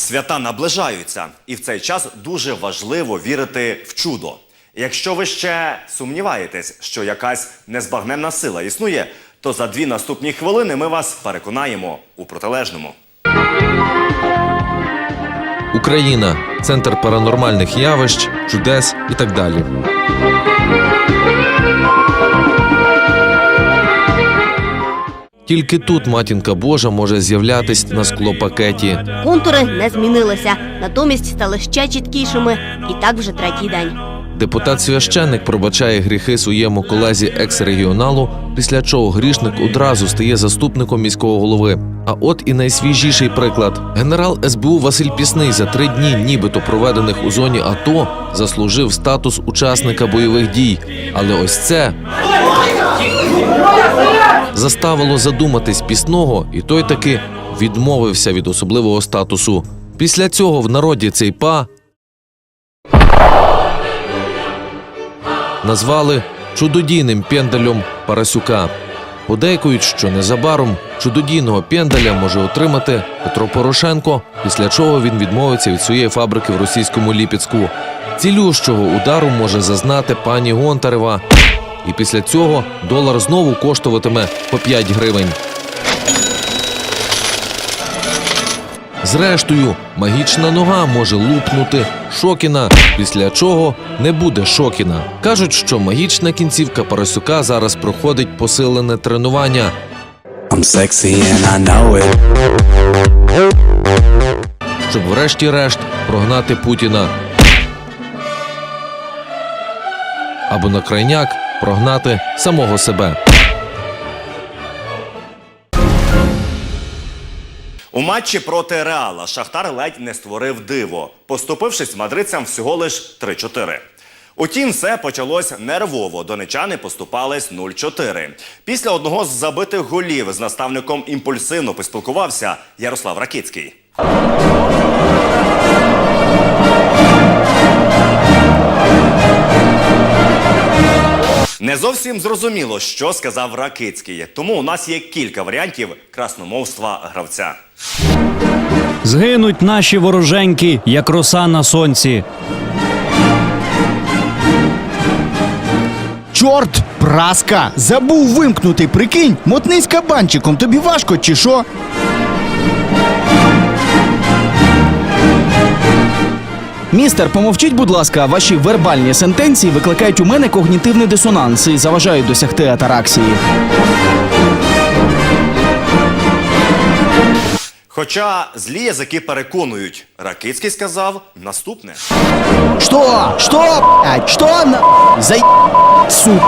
Свята наближаються, і в цей час дуже важливо вірити в чудо. Якщо ви ще сумніваєтесь, що якась незбагненна сила існує, то за дві наступні хвилини ми вас переконаємо у протилежному. Україна центр паранормальних явищ, чудес і так далі. Тільки тут матінка Божа може з'являтись на склопакеті. Контури не змінилися, натомість стали ще чіткішими, і так вже третій день. Депутат священник пробачає гріхи своєму колезі екс-регіоналу, після чого грішник одразу стає заступником міського голови. А от і найсвіжіший приклад: генерал СБУ Василь Пісний за три дні, нібито проведених у зоні АТО, заслужив статус учасника бойових дій. Але ось це заставило задуматись пісного, і той таки відмовився від особливого статусу. Після цього в народі цей па назвали чудодійним пендалем Парасюка. Подейкують, що незабаром чудодійного пендаля може отримати Петро Порошенко, після чого він відмовиться від своєї фабрики в російському Ліпецьку. Цілющого удару може зазнати пані Гонтарева. І після цього долар знову коштуватиме по 5 гривень. Зрештою, магічна нога може лупнути Шокіна, після чого не буде Шокіна. Кажуть, що магічна кінцівка Парасюка зараз проходить посилене тренування. I'm sexy and I know it. щоб врешті-решт прогнати Путіна. Або на крайняк прогнати самого себе. У матчі проти Реала Шахтар ледь не створив диво, поступившись мадридцям всього лиш 3-4. Утім, все почалось нервово. Донечани поступались 0-4. Після одного з забитих голів з наставником імпульсивно поспілкувався Ярослав Ракицький. Не зовсім зрозуміло, що сказав Ракицький, тому у нас є кілька варіантів красномовства гравця. Згинуть наші вороженьки, як роса на сонці. Чорт, праска! Забув вимкнути, прикинь, мотнись кабанчиком, тобі важко чи що? Містер, помовчіть, будь ласка, ваші вербальні сентенції викликають у мене когнітивний дисонанс і заважають досягти атараксії. Хоча злі язики переконують, Ракицький сказав наступне. Що? Що? блядь? Що? на- За... Су...